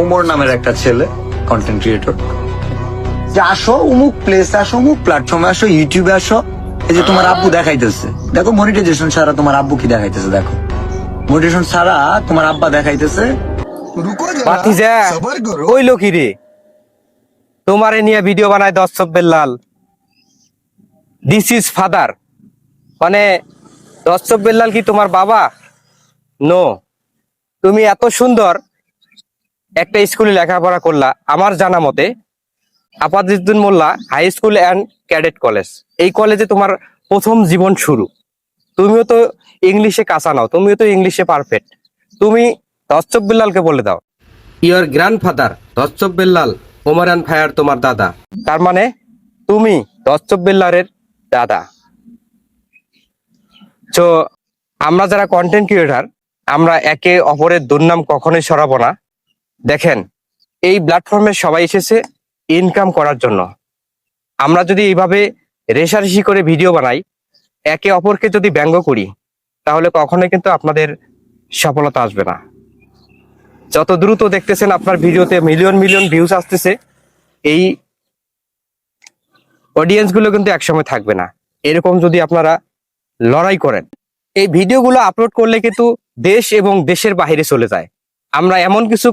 উমর নামের একটা ছেলে কন্টেন্ট ক্রিয়েটর যে আসো অমুক প্লেস আসো অমুক প্ল্যাটফর্মে আসো ইউটিউবে আসো। এই যে তোমার আব্বু দেখাইতেছে। দেখো মনিটাইজেশন ছাড়া তোমার আব্বু কি দেখাইতেছে দেখো। মনিটাইজেশন ছাড়া তোমার আব্বা দেখাইতেছে। কইলো কি রে? তোমারে নিয়ে ভিডিও বানায় দশ লাল। দিস ইজ ফাদার মানে দশ বেল্লাল কি তোমার বাবা? নো তুমি এত সুন্দর একটা স্কুলে লেখাপড়া করলা আমার জানা মতে আপাদিদ্দিন Mollah high school and cadet college এই কলেজে তোমার প্রথম জীবন শুরু। তুমিও তো ইংলিশে কাঁচা নাও তুমিও তো ইংলিশে পারফেক্ট তুমি দর্শক বিল্লালকে বলে দাও। ইয়োর গ্র্যান্ডফাদার দর্শক বেল্লাল ওমরান ফায়ার তোমার দাদা। তার মানে তুমি দর্শক বেল্লারের দাদা। তো আমরা যারা কন্টেন্ট ক্রিয়েটার আমরা একে অপরের দুর্নাম কখনোই সরাবো না। দেখেন, এই প্ল্যাটফর্মে সবাই এসেছে ইনকাম করার জন্য। আমরা যদি এইভাবে রেশারেশি করে ভিডিও বানাই, একে অপরকে যদি ব্যঙ্গ করি, তাহলে কখনোই কিন্তু আপনাদের সফলতা আসবে না। যত দ্রুত দেখতেছেন আপনার ভিডিওতে মিলিয়ন মিলিয়ন ভিউজ আসতেছে, এই অডিয়েন্সগুলো কিন্তু একসময় থাকবে না। এরকম যদি আপনারা লড়াই করেন, এই ভিডিওগুলো আপলোড করলে কিন্তু দেশ এবং দেশের বাইরে চলে যায়। আমরা এমন কিছু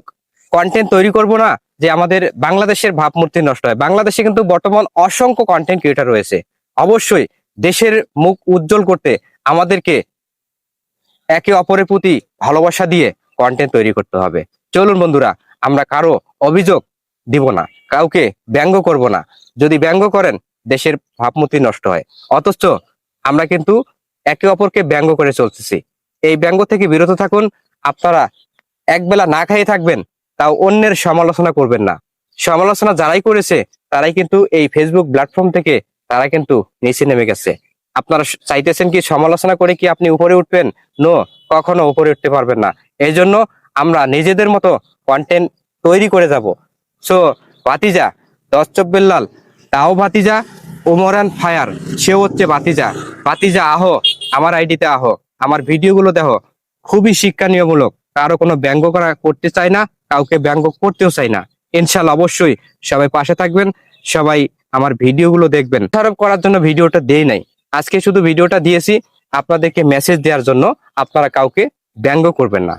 কন্টেন্ট তৈরি করব না, যে আমাদের বাংলাদেশের ভাবমূর্তি নষ্ট হয়। বাংলাদেশে কিন্তু বর্তমান অসংখ্য কন্টেন্ট ক্রিয়েটার রয়েছে। অবশ্যই দেশের মুখ উজ্জ্বল করতে আমাদেরকে একে অপরের প্রতি ভালোবাসা দিয়ে কন্টেন্ট তৈরি করতে হবে। চলুন বন্ধুরা, আমরা কারও অভিযোগ দিব না, কাউকে ব্যঙ্গ করব না। যদি ব্যঙ্গ করেন, দেশের ভাবমূর্তি নষ্ট হয়। অথচ আমরা কিন্তু একে অপরকে ব্যঙ্গ করে চলতেছি। এই ব্যঙ্গ থেকে বিরত থাকুন, আপনারা একবেলা না খাইয়ে থাকবেন তাও অন্যের সমালোচনা করবেন না। সমালোচনা যারাই করেছে, তারাই কিন্তু এই ফেসবুক প্ল্যাটফর্ম থেকে তারা কিন্তু নিচে নেমে গেছে। আপনারা চাইতেছেন কি সমালোচনা করে কি আপনি উপরে উঠবেন? নো কখনো উপরে উঠতে পারবেন না। এই জন্য আমরা নিজেদের মতো কন্টেন্ট তৈরি করে যাব। সো ভাতিজা দশচব বেল্লাল, তাও ভাতিজা ওমরান ফায়ার, সেও হচ্ছে ভাতিজা। ভাতিজা, আহো, আমার আইডিতে আহো, আমার ভিডিওগুলো দেখো, খুবই শিক্ষণীয়মূলক। কারও কোনো ব্যঙ্গ করা করতে চাই না, কাউকে ব্যঙ্গ করতেও চাই না। ইনশাল্লাহ অবশ্যই সবাই পাশে থাকবেন, সবাই আমার ভিডিওগুলো দেখবেন। খারাপ করার জন্য ভিডিওটা দেই নাই। আজকে শুধু ভিডিওটা দিয়েছি, আপনাদেরকে মেসেজ দেওয়ার জন্য আপনারা কাউকে ব্যঙ্গ করবেন না।